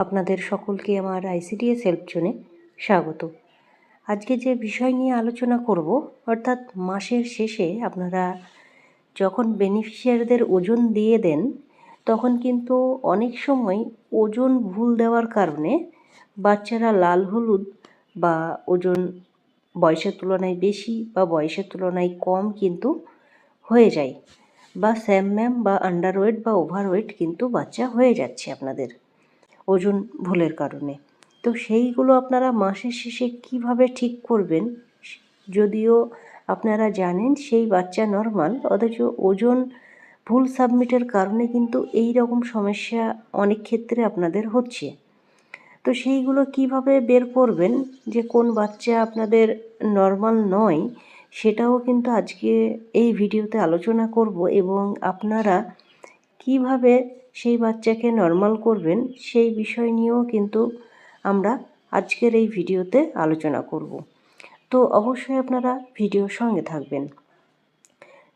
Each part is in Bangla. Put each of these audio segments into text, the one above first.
আপনাদের সকলকে আমার আইসিডিএস হেল্প জোনে স্বাগত। আজকে যে বিষয় নিয়ে আলোচনা করব, অর্থাৎ মাসের শেষে আপনারা যখন বেনিফিশিয়ারিদের ওজন দিয়ে দেন, তখন কিন্তু অনেক সময় ওজন ভুল দেওয়ার কারণে বাচ্চারা লাল হলুদ বা ওজন বয়সের তুলনায় বেশি বা বয়সের তুলনায় কম কিন্তু হয়ে যায় বা স্যাম ম্যাম বা আন্ডারওয়েট বা ওভারওয়েট কিন্তু বাচ্চা হয়ে যাচ্ছে আপনাদের। ওজন ভুলের কারণে। তো সেইগুলো আপনারা মাসের শেষে কীভাবে ঠিক করবেন? যদিও আপনারা জানেন সেই বাচ্চা নর্মাল অথচ ওজন ভুল সাবমিটের কারণে কিন্তু এই রকম সমস্যা অনেক ক্ষেত্রে আপনাদের হচ্ছে। তো সেইগুলো কীভাবে বের করবেন? যে কোন বাচ্চা আপনাদের নর্মাল নয়, সেটাও কিন্তু আজকে এই ভিডিওতে আলোচনা করব এবং আপনারা কীভাবে সেই বাচ্চাকে নর্মাল করবেন, সেই বিষয় নিয়েও কিন্তু আমরা আজকের এই ভিডিওতে আলোচনা করব। তো অবশ্যই আপনারা ভিডিওর সঙ্গে থাকবেন।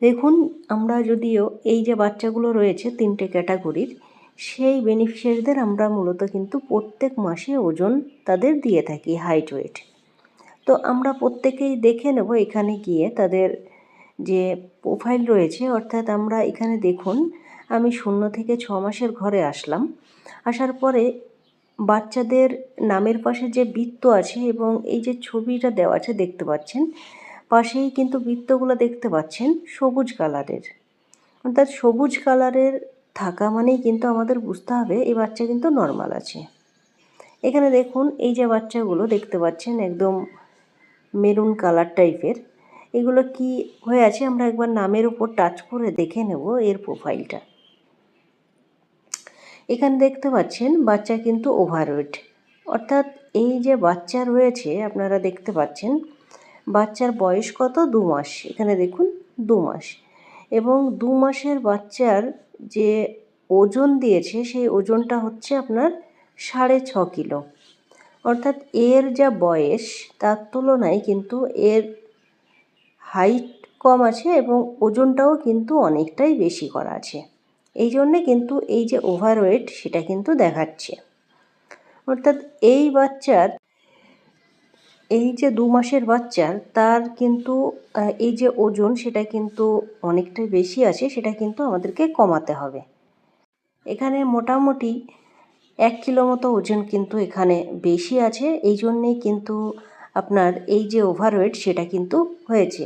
দেখুন, আমরা যদিও এই যে বাচ্চাগুলো রয়েছে তিনটে ক্যাটাগরির, সেই বেনিফিশিয়ারিদের আমরা মূলত কিন্তু প্রত্যেক মাসে ওজন তাদের দিয়ে থাকি হাইট ওয়েট তো আমরা প্রত্যেকেই দেখে নেব এখানে গিয়ে তাদের যে প্রোফাইল রয়েছে, অর্থাৎ আমরা এখানে দেখুন আমি শূন্য থেকে ছ মাসের ঘরে আসলাম। আসার পরে বাচ্চাদের নামের পাশে যে বৃত্ত আছে এবং এই যে ছবিটা দেওয়া আছে দেখতে পাচ্ছেন, পাশেই কিন্তু বৃত্তগুলো দেখতে পাচ্ছেন সবুজ কালারের। অর্থাৎ সবুজ কালারের থাকা মানেই কিন্তু আমাদের বুঝতে হবে এই বাচ্চা কিন্তু নর্মাল আছে। এখানে দেখুন, এই যে বাচ্চাগুলো দেখতে পাচ্ছেন একদম মেরুন কালার টাইপের। এগুলো কি হয়ে আছে আমরা একবার নামের উপর টাচ করে দেখে নেব এর প্রোফাইলটা এখানে দেখতে পাচ্ছেন বাচ্চা কিন্তু ওভারওয়েট অর্থাৎ এই যে বাচ্চা রয়েছে, আপনারা দেখতে পাচ্ছেন, বাচ্চার বয়স কত? দু মাস। এখানে দেখুন, দু মাস। এবং দু মাসের বাচ্চার যে ওজন দিয়েছে, সেই ওজনটা হচ্ছে আপনার সাড়ে ছ কিলো। অর্থাৎ এর যা বয়স, তার তুলনায় কিন্তু এর হাইট কম আছে এবং ওজনটাও কিন্তু অনেকটাই বেশি করা আছে। এই জন্যে কিন্তু এই যে ওভারওয়েট সেটা কিন্তু দেখাচ্ছে। অর্থাৎ এই বাচ্চার, এই যে দু মাসের বাচ্চার তার কিন্তু এই যে ওজন সেটা কিন্তু অনেকটাই বেশি আছে, সেটা কিন্তু আমাদেরকে কমাতে হবে। এখানে মোটামুটি এক কিলো মতো ওজন কিন্তু এখানে বেশি আছে এই জন্যেই কিন্তু আপনার এই যে ওভারওয়েট সেটা কিন্তু হয়েছে।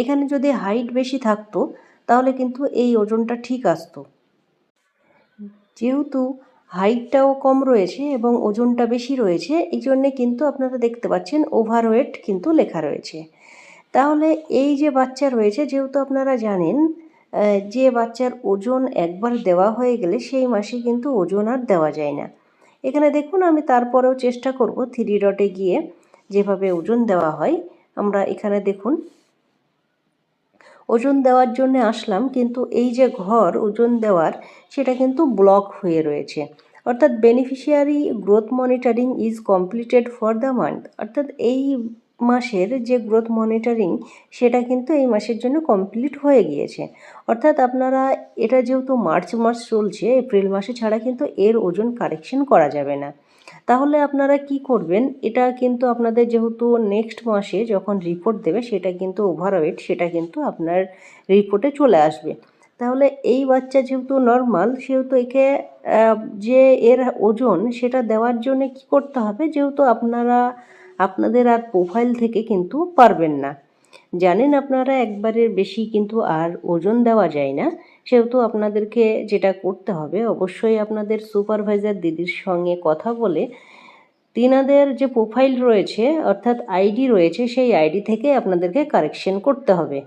এখানে যদি হাইট বেশি থাকতো, তাহলে কিন্তু এই ওজনটা ঠিক আসতো। যেহেতু হাইটটাও কম রয়েছে এবং ওজনটা বেশি রয়েছে, এই জন্যে কিন্তু আপনারা দেখতে পাচ্ছেন ওভারওয়েট কিন্তু লেখা রয়েছে। তাহলে এই যে বাচ্চা রয়েছে, যেহেতু আপনারা জানেন যে বাচ্চার ওজন একবার দেওয়া হয়ে গেলে সেই মাসে কিন্তু ওজন আর দেওয়া যায় না। এখানে দেখুন, আমি তারপরেও চেষ্টা করব থ্রি ডটে গিয়ে যেভাবে ওজন দেওয়া হয়, আমরা এখানে দেখুন ওজন দেওয়ার জন্য আসলাম, কিন্তু এই যে ঘর ওজন দেওয়ার, সেটা কিন্তু ব্লক হয়ে রয়েছে। অর্থাৎ beneficiary growth monitoring is completed for the month অর্থাৎ এই মাসের যে গ্রোথ মনিটরিং সেটা কিন্তু এই মাসের জন্য কমপ্লিট হয়ে গিয়েছে। অর্থাৎ আপনারা, এটা যেহেতু মার্চ মাস চলছে, এপ্রিল মাসে ছাড়া কিন্তু এর ওজন কারেকশন করা যাবে না। তাহলে আপনারা কি করবেন? এটা কিন্তু আপনাদের যেহেতু নেক্সট মাসে যখন রিপোর্ট দেবে, সেটা কিন্তু ওভারওয়েট সেটা কিন্তু আপনার রিপোর্টে চলে আসবে। তাহলে এই বাচ্চা যেহেতু নর্মাল সেহেতু একে যে এর ওজন, সেটা দেওয়ার জন্য কি করতে হবে? যেহেতু আপনারা, আপনাদের আর প্রোফাইল থেকে কিন্তু পারবেন না। জানেন আপনারা, একবারের বেশি কিন্তু আর ওজন দেওয়া যায় না। সেহেতু আপনাদেরকে যেটা করতে হবে, অবশ্যই আপনাদের সুপারভাইজার দিদির সঙ্গে কথা বলে তিনাদের যে প্রোফাইল রয়েছে, অর্থাৎ আইডি রয়েছে, সেই আইডি থেকে আপনাদেরকে কারেকশন করতে হবে।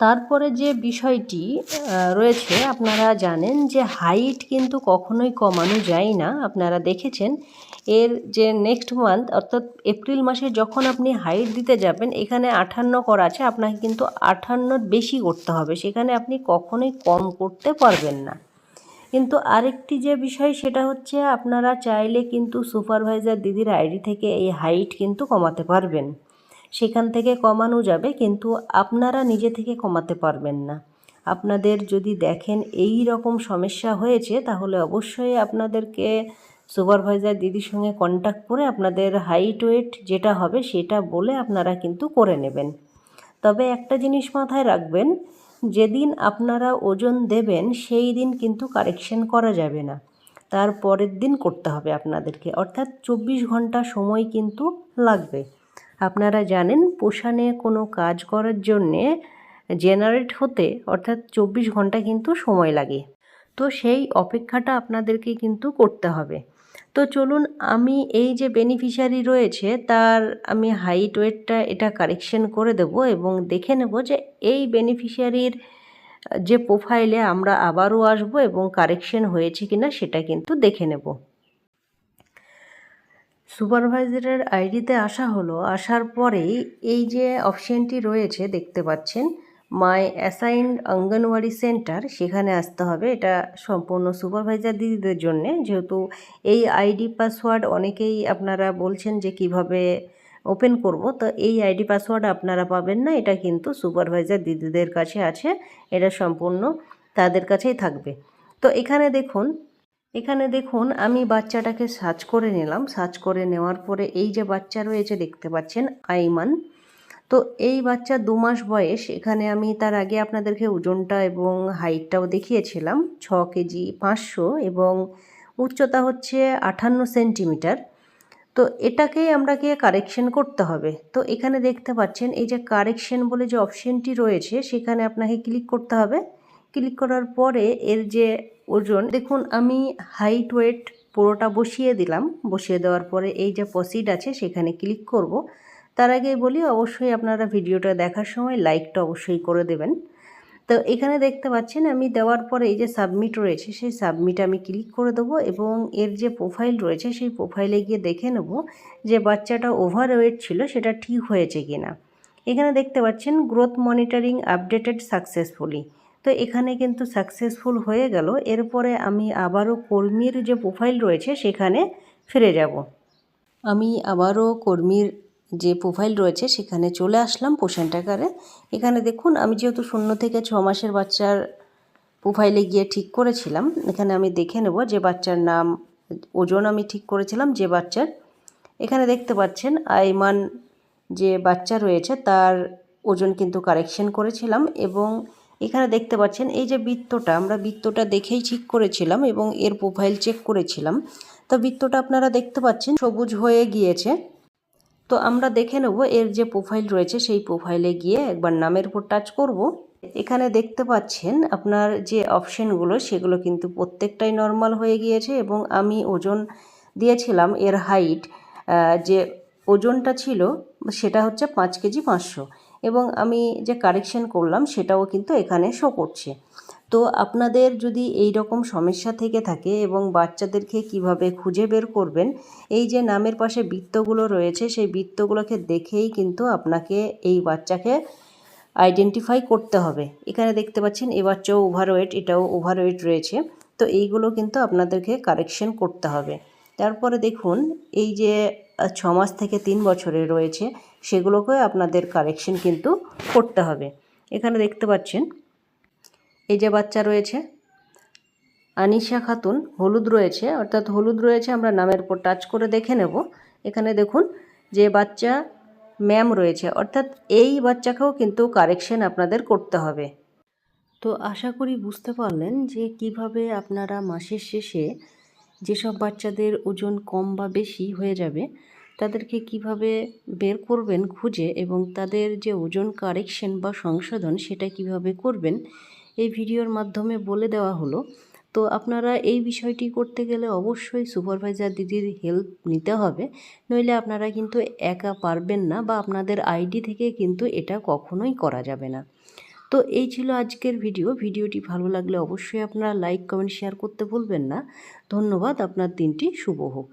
তারপরে যে বিষয়টি রয়েছে, আপনারা জানেন যে হাইট কিন্তু কখনোই কমানো যায় না। আপনারা দেখেছেন, এর যে নেক্সট মান্থ অর্থাৎ এপ্রিল মাসে যখন আপনি হাইট দিতে যাবেন, এখানে আঠান্ন করা আছে, আপনাকে কিন্তু আঠান্নর বেশি করতে হবে। সেখানে আপনি কখনোই কম করতে পারবেন না। কিন্তু আরেকটি যে বিষয়, সেটা হচ্ছে আপনারা চাইলে কিন্তু সুপারভাইজার দিদির আইডি থেকে এই হাইট কিন্তু কমাতে পারবেন। সেখান থেকে কমানো যাবে, কিন্তু আপনারা নিজে থেকে কমাতে পারবেন না। আপনাদের যদি দেখেন এই রকম সমস্যা হয়েছে, তাহলে অবশ্যই আপনাদেরকে সুপারভাইজার দিদির সঙ্গে কন্ট্যাক্ট করে আপনাদের হাইট ওয়েট যেটা হবে সেটা বলে আপনারা কিন্তু করে নেবেন। তবে একটা জিনিস মাথায় রাখবেন, যেদিন আপনারা ওজন দেবেন, সেই দিন কিন্তু কারেকশন করা যাবে না। তার পরের দিন করতে হবে আপনাদেরকে। অর্থাৎ চব্বিশ ঘণ্টা সময় কিন্তু লাগবে। আপনারা জানেন, পোষানে কোনো কাজ করার জন্যে জেনারেট হতে অর্থাৎ চব্বিশ ঘণ্টা কিন্তু সময় লাগে। তো সেই অপেক্ষাটা আপনাদেরকে কিন্তু করতে হবে। তো চলুন, আমি এই যে বেনিফিশিয়ারি রয়েছে, তার আমি হাইট ওয়েটটা এটা কারেকশন করে দেব এবং দেখে নেব যে এই বেনিফিশিয়ারির যে প্রোফাইলে আমরা আবারও আসব এবং কারেকশন হয়েছে কিনা সেটা কিন্তু দেখে নেব। সুপারভাইজারের আইডিতে আসা হলো। আসার পরেই এই যে অপশানটি রয়েছে, দেখতে পাচ্ছেন, মাই অ্যাসাইন্ড অঙ্গনওয়াড়ি সেন্টার, সেখানে আসতে হবে। এটা সম্পূর্ণ সুপারভাইজার দিদিদের জন্যে। যেহেতু এই আইডি পাসওয়ার্ড অনেকেই আপনারা বলছেন যে কীভাবে ওপেন করব, তো এই আইডি পাসওয়ার্ড আপনারা পাবেন না। এটা কিন্তু সুপারভাইজার দিদিদের কাছে আছে। এটা সম্পূর্ণ তাদের কাছেই থাকবে। তো এখানে দেখুন এখানে দেখুন, আমি বাচ্চাটাকে সার্চ করে নিলাম। সার্চ করে নেওয়ার পরে এই যে বাচ্চা রয়েছে, দেখতে পাচ্ছেন, আইমান। তো এই বাচ্চা দু মাস বয়স। এখানে আমি তার আগে আপনাদেরকে ওজনটা এবং হাইটটাও দেখিয়েছিলাম। ছ কেজি পাঁচশো এবং উচ্চতা হচ্ছে আঠান্ন সেন্টিমিটার। তো এটাকেই আমরাকে কারেকশন করতে হবে। তো এখানে দেখতে পাচ্ছেন, এই যে কারেকশন বলে যে অপশনটি রয়েছে, সেখানে আপনাকে ক্লিক করতে হবে। ক্লিক করার পরে এর যে ওজন, দেখুন আমি হাইট ওয়েট পুরোটা বসিয়ে দিলাম। বসিয়ে দেওয়ার পরে এই যে প্রসিড আছে, সেখানে ক্লিক করব। তার আগে বলি, অবশ্যই আপনারা ভিডিওটা দেখার সময় লাইকটা অবশ্যই করে দেবেন। তো এখানে দেখতে পাচ্ছেন, আমি দেওয়ার পরে এই যে সাবমিট রয়েছে, সেই সাবমিট আমি ক্লিক করে দেবো এবং এর যে প্রোফাইল রয়েছে, সেই প্রোফাইলে গিয়ে দেখে নেব যে বাচ্চাটা ওভার ওয়েট ছিল, সেটা ঠিক হয়েছে কি না এখানে দেখতে পাচ্ছেন গ্রোথ মনিটরিং আপডেটেড সাকসেসফুলি তো এখানে কিন্তু সাকসেসফুল হয়ে গেল। এরপরে আমি আবারও কর্মীর যে প্রোফাইল রয়েছে, সেখানে ফিরে যাব। আমি আবারও কর্মীর যে প্রোফাইল রয়েছে, সেখানে চলে আসলাম পোষণ টাকারে এখানে দেখুন, আমি যেহেতু শূন্য থেকে ছ মাসের বাচ্চার প্রোফাইলে গিয়ে ঠিক করেছিলাম, এখানে আমি দেখে নেব যে বাচ্চার নাম, ওজন আমি ঠিক করেছিলাম যে বাচ্চার। এখানে দেখতে পাচ্ছেন, আইমান যে বাচ্চা রয়েছে, তার ওজন কিন্তু কারেকশন করেছিলাম এবং এখানে দেখতে পাচ্ছেন, এই যে বৃত্তটা, আমরা বৃত্তটা দেখেই ঠিক করেছিলাম এবং এর প্রোফাইল চেক করেছিলাম। তো বৃত্তটা আপনারা দেখতে পাচ্ছেন, সবুজ হয়ে গিয়েছে। তো আমরা দেখে নেব এর যে প্রোফাইল রয়েছে, সেই প্রোফাইলে গিয়ে একবার নামের উপর টাচ করব। এখানে দেখতে পাচ্ছেন, আপনার যে অপশানগুলো সেগুলো কিন্তু প্রত্যেকটাই নর্মাল হয়ে গিয়েছে এবং আমি ওজন দিয়েছিলাম এর হাইট যে ওজনটা ছিল, সেটা হচ্ছে পাঁচ কেজি পাঁচশো। এবং আমি যে কারেকশন করলাম, সেটাও কিন্তু এখানে শো করছে। তো আপনাদের যদি এই রকম সমস্যা থেকে থাকে এবং বাচ্চাদেরকে কীভাবে খুঁজে বের করবেন, এই যে নামের পাশে বৃত্তগুলো রয়েছে, সেই বৃত্তগুলোকে দেখেই কিন্তু আপনাকে এই বাচ্চাকে আইডেন্টিফাই করতে হবে। এখানে দেখতে পাচ্ছেন এ বাচ্চাও ওভারওয়েট এটাও ওভারওয়েট রয়েছে। তো এইগুলো কিন্তু আপনাদেরকে কারেকশন করতে হবে। তারপরে দেখুন, এই যে ছ মাস থেকে তিন বছরে রয়েছে, সেগুলোকে আপনাদের কারেকশন কিন্তু করতে হবে। এখানে দেখতে পাচ্ছেন, এই যে বাচ্চা রয়েছে, আনিশা খাতুন, হলুদ রয়েছে, অর্থাৎ হলুদ রয়েছে, আমরা নামের উপর টাচ করে দেখে নেব। এখানে দেখুন, যে বাচ্চা ম্যাম রয়েছে, অর্থাৎ এই বাচ্চাকেও কিন্তু কারেকশন আপনাদের করতে হবে। তো আশা করি বুঝতে পারলেন যে কীভাবে আপনারা মাসের শেষে যেসব বাচ্চাদের ওজন কম বা বেশি হয়ে যাবে, তাদেরকে কীভাবে বের করবেন খুঁজে এবং তাদের যে ওজন কারেকশন বা সংশোধন সেটা কীভাবে করবেন, এই ভিডিওর মাধ্যমে বলে দেওয়া হলো। তো আপনারা এই বিষয়টি করতে গেলে অবশ্যই সুপারভাইজার দিদির হেল্প নিতে হবে, নইলে আপনারা কিন্তু একা পারবেন না বা আপনাদের আইডি থেকে কিন্তু এটা কখনোই করা যাবে না। তো এই ছিল আজকের ভিডিও ভিডিওটি ভালো লাগলে অবশ্যই আপনারা লাইক কমেন্ট শেয়ার করতে ভুলবেন না। ধন্যবাদ, আপনার দিনটি শুভ হোক।